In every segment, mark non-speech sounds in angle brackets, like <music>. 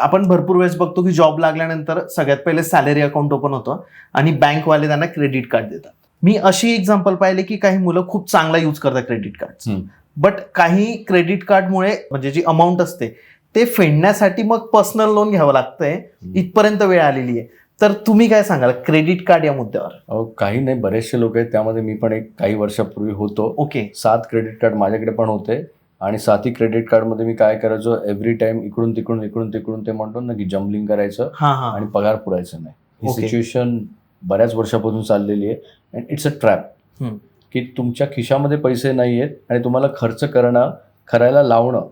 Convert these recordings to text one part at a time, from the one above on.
आपण भरपूर वेळेस बघतो की जॉब लागल्यानंतर सगळ्यात पहिले सॅलरी अकाउंट ओपन होतं आणि बँकवाले त्यांना क्रेडिट कार्ड देतात. मी अशी एक्झाम्पल पाहिले की काही मुलं खूप चांगला यूज करतात क्रेडिट कार्ड. बट काही क्रेडिट कार्डमुळे म्हणजे जी अमाऊंट असते ते फेडण्यासाठी मग पर्सनल लोन घ्यावं लागतंय. इथपर्यंत वेळ आलेली आहे. तर तुम्ही काय सांगाल? क्रेडिट कार्ड या मुद्द्यावर. काही नाही. बरेचसे लोक आहेत. त्यामध्ये मी पण एक काही वर्षापूर्वी होतो. ओके सात क्रेडिट कार्ड माझ्याकडे पण होते. आणि सातही क्रेडिट कार्डमध्ये मी काय करायचो एव्हरी टाइम इकडून तिकडून इकडून तिकडून ते म्हणतो ना की जम्बलिंग करायचं आणि पगार पुरायचं नाही ही. सिच्युएशन बऱ्याच वर्षापासून चाललेली आहे अँड इट्स अ ट्रॅप. की तुमच्या खिशामध्ये पैसे नाही आहेत आणि तुम्हाला खर्च करणं करायला लावणं.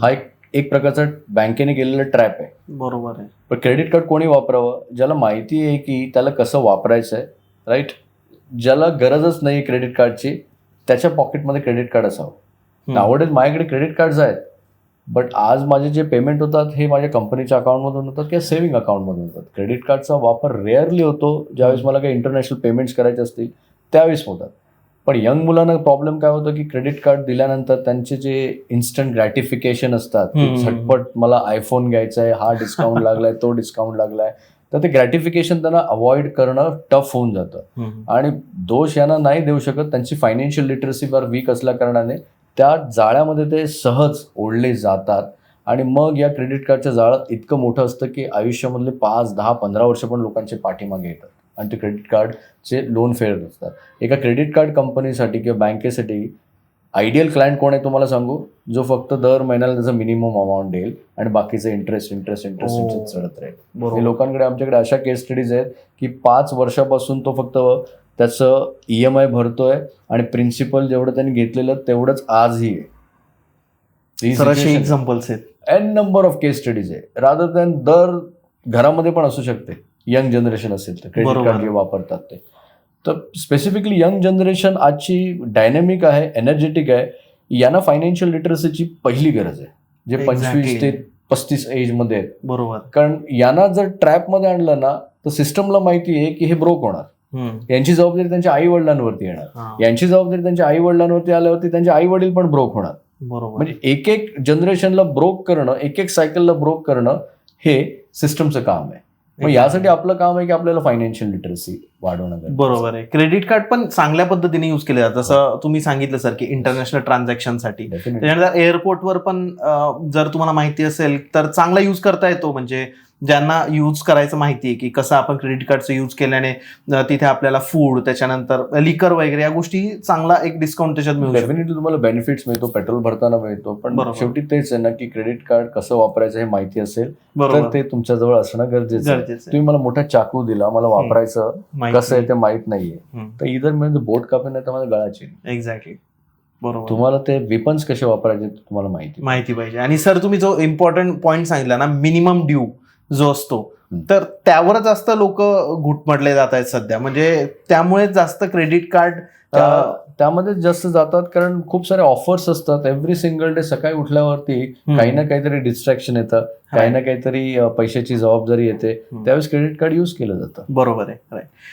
हा एक एक प्रकारचा बँकेने केलेला ट्रॅप आहे बरोबर आहे पण क्रेडिट कार्ड कोणी वापरावं ज्याला माहिती आहे की त्याला कसं वापरायचं आहे राईट ज्याला गरजच नाही क्रेडिट कार्डची त्याच्या पॉकेटमध्ये क्रेडिट कार्ड असावं. नावडेज माझ्याकडे क्रेडिट कार्ड्स आहेत. बट आज माझे जे पेमेंट होतात हे माझ्या कंपनीच्या अकाउंटमधून होतात किंवा सेव्हिंग अकाउंटमधून होतात. क्रेडिट कार्डचा वापर रेअरली होतो. ज्यावेळेस मला काही इंटरनॅशनल पेमेंट्स करायचे असतील त्यावेळेस होतात. पण यंग मुलांना प्रॉब्लेम काय होतो की क्रेडिट कार्ड दिल्यानंतर त्यांचे जे इन्स्टंट ग्रॅटिफिकेशन असतात. झटपट मला आयफोन घ्यायचा आहे हा डिस्काउंट <laughs> लागलाय तो डिस्काउंट लागलाय. तर ते ग्रॅटिफिकेशन त्यांना अवॉइड करणं टफ होऊन जातं. आणि दोष यांना नाही देऊ शकत. त्यांची फायनान्शियल लिटरसी फार वीक असल्या कारणाने त्या जाळ्यामध्ये ते सहज ओढले जातात. आणि मग या क्रेडिट कार्डच्या जाळात इतकं मोठं असतं की आयुष्यामधले पाच दहा पंधरा वर्ष पण लोकांचे पाठीमागे येतात. आणि ते क्रेडिट कार्डचे लोन फेडत असतात. एका क्रेडिट कार्ड कंपनीसाठी किंवा बँकेसाठी आयडियल क्लायंट कोण आहे तुम्हाला सांगू? जो फक्त दर महिन्याला त्याचा मिनिमम अमाऊंट देईल आणि बाकीचं इंटरेस्ट इंटरेस्ट इंटरेस्ट. इंटरेस्ट चढत राहील. लोकांकडे आमच्याकडे अशा केस स्टडीज आहेत की पाच वर्षापासून तो फक्त त्याचं ई एम आय भरतोय आणि प्रिन्सिपल जेवढं त्यांनी घेतलेलं तेवढंच आजही आहे. एक्झाम्पल्स आहेत N number of case studies आहे. रादर दॅन दर घरामध्ये पण असू शकते. यंग जनरेशन असेल तर क्रेडिट. कार्ड जे वापरतात ते. तर स्पेसिफिकली यंग जनरेशन आजची डायनॅमिक आहे एनर्जेटिक आहे. यांना फायनान्शियल लिटरसीची पहिली गरज आहे. जे. पंचवीस ते पस्तीस एजमध्ये आहेत. बरोबर. कारण यांना जर ट्रॅपमध्ये आणलं ना तर सिस्टमला माहिती आहे की हे ब्रोक होणार. यांची जबाबदारी त्यांच्या आई वडिलांवरती येणार. हा. यांची जबाबदारी त्यांच्या आई वडिलांवरती आल्यावरती त्यांचे आई वडील पण ब्रोक होणार. बरोबर. म्हणजे एक एक जनरेशनला ब्रोक करणं एक एक सायकलला ब्रोक करणं हे सिस्टमचं काम आहे. मग यासाठी आपलं काम आहे की आपल्याला फायनान्शियल लिटरसी वाढवणं. बरोबर आहे. क्रेडिट कार्ड पण चांगल्या पद्धतीने युज केले जातात. जसं तुम्ही सांगितलं सर की इंटरनॅशनल ट्रान्झॅक्शनसाठी. Definitely. त्याच्यानंतर एअरपोर्टवर पण जर तुम्हाला माहिती असेल तर चांगला यूज करता येतो. म्हणजे ज्यांना यूज करायचं माहिती आहे की कसं आपण क्रेडिट कार्डचं यूज केल्याने तिथे आपल्याला फूड त्याच्यानंतर लिकर वगैरे या गोष्टी चांगला एक डिस्काउंट त्याच्यात मिळू शकतो. डेफिनेटली तुम्हाला बेनिफिट्स मिळतो पेट्रोल भरताना मिळतो पण. शेवटी तेच आहे ना की क्रेडिट कार्ड कसं वापरायचं हे माहिती असेल तर ते तुमच्याजवळ असणं गरजेचं आहे. तुम्ही मला मोठा चाकू दिला मला वापरायचं कसं आहे ते माहीत नाहीये. तर इधर म्हणजे बोट कापेन नाही तर मला गळाची. एक्झॅक्टली बरोबर. तुम्हाला ते वेपन्स कसे वापरायचे तुम्हाला माहिती. माहिती पाहिजे. आणि सर तुम्ही जो इम्पॉर्टंट पॉईंट सांगितला ना मिनिमम ड्यू जो असतो. तर त्यावर जास्त लोक घुटमटले जात आहेत सध्या. म्हणजे त्यामुळे जास्त क्रेडिट कार्ड त्या- त्यामध्ये जास्त जातात कारण खूप सारे ऑफर्स असतात. एव्हरी सिंगल डे सकाळी उठल्यावरती काही ना काहीतरी डिस्ट्रॅक्शन येतं. काही ना काहीतरी पैशाची जबाबदारी येते. त्यावेळेस क्रेडिट कार्ड युज केलं जातं. बरोबर आहे.